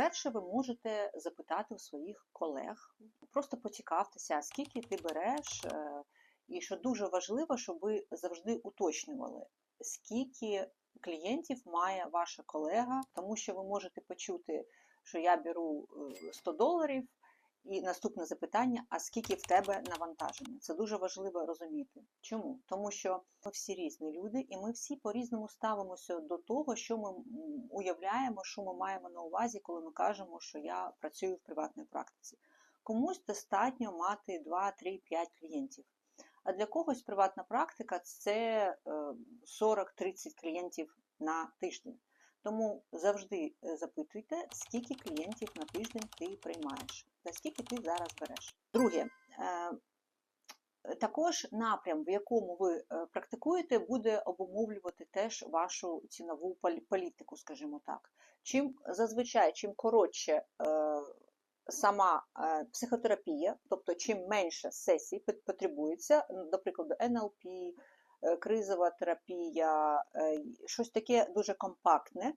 По-перше, ви можете запитати у своїх колег, просто поцікавтеся, скільки ти береш, е, і що дуже важливо, щоб ви завжди уточнювали, скільки клієнтів має ваша колега, тому що ви можете почути, що я беру е, 100 доларів, і наступне запитання: а скільки в тебе навантаження? Це дуже важливо розуміти. Чому? Тому що ми всі різні люди, і ми всі по-різному ставимося до того, що ми уявляємо, що ми маємо на увазі, коли ми кажемо, що я працюю в приватній практиці. Комусь достатньо мати 2, 3, 5 клієнтів. А для когось приватна практика це е, 40-30 клієнтів на тиждень. Тому завжди е, запитуйте, скільки клієнтів на тиждень ти приймаєш, та скільки ти зараз береш. Друге, е, також напрям, в якому ви е, практикуєте, буде обумовлювати теж вашу цінову політику, скажімо так. Чим зазвичай, чим коротше сама психотерапія, тобто чим менше сесій потребується, прикладу, НЛП, кризова терапія, е, щось таке дуже компактне,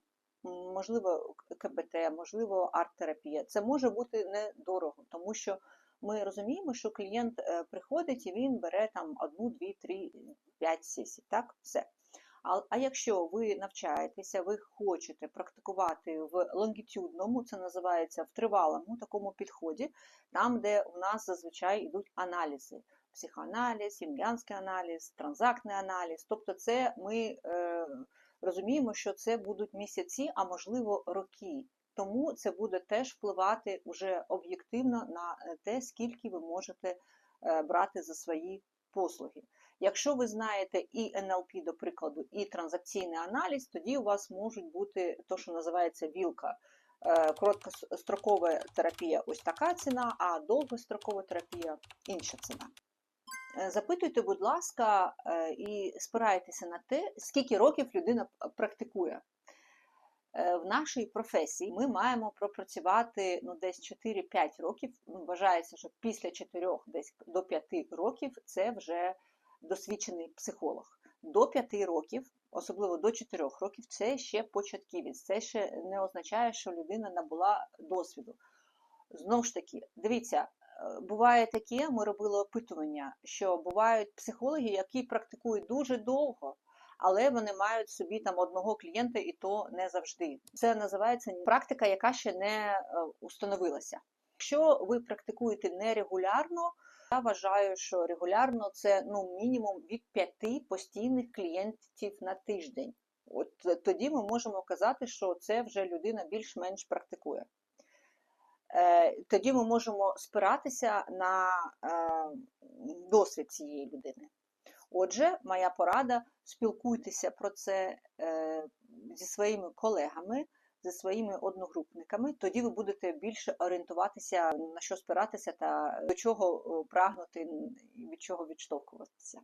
можливо, КБТ, можливо, арт-терапія. Це може бути недорого, тому що ми розуміємо, що клієнт е, приходить і він бере там одну, дві, три, п'ять сесій. Так, все. А, а якщо ви навчаєтеся, ви хочете практикувати в лонгітюдному, це називається в тривалому такому підході, там, де у нас зазвичай йдуть аналізи. Психоаналіз, юнгіанський аналіз, транзактний аналіз. Тобто, це ми е, розуміємо, що це будуть місяці, а можливо роки. Тому це буде теж впливати вже об'єктивно на е, те, скільки ви можете е, брати за свої послуги. Якщо ви знаєте і НЛП, до прикладу, і транзакційний аналіз, тоді у вас можуть бути те, що називається вілка. Е, Короткострокова терапія ось така ціна, а довгострокова терапія інша ціна. Е, Запитуйте, будь ласка, е, і спирайтеся на те, скільки років людина практикує. Е, В нашій професії ми маємо пропрацювати ну, десь 4-5 років. Ну, Вважається, що після 4 десь до 5 років це вже досвідчений психолог. До 5 років, особливо до 4 років, це ще початківець. Це ще не означає, що людина набула досвіду. Знову ж таки, дивіться, буває таке, ми робили опитування, що бувають психологи, які практикують дуже довго, але вони мають собі там одного клієнта, і то не завжди. Це називається практика, яка ще не е, установилася. Якщо ви практикуєте нерегулярно, я вважаю, що регулярно це ну мінімум від п'яти постійних клієнтів на тиждень. От е, тоді ми можемо казати, що це вже людина більш-менш практикує. Е, Тоді ми можемо спиратися на е, досвід цієї людини. Отже, моя порада: спілкуйтеся про це е, зі своїми колегами, зі своїми одногрупниками. Тоді ви будете більше орієнтуватися на що спиратися та до чого прагнути і від чого відштовхуватися.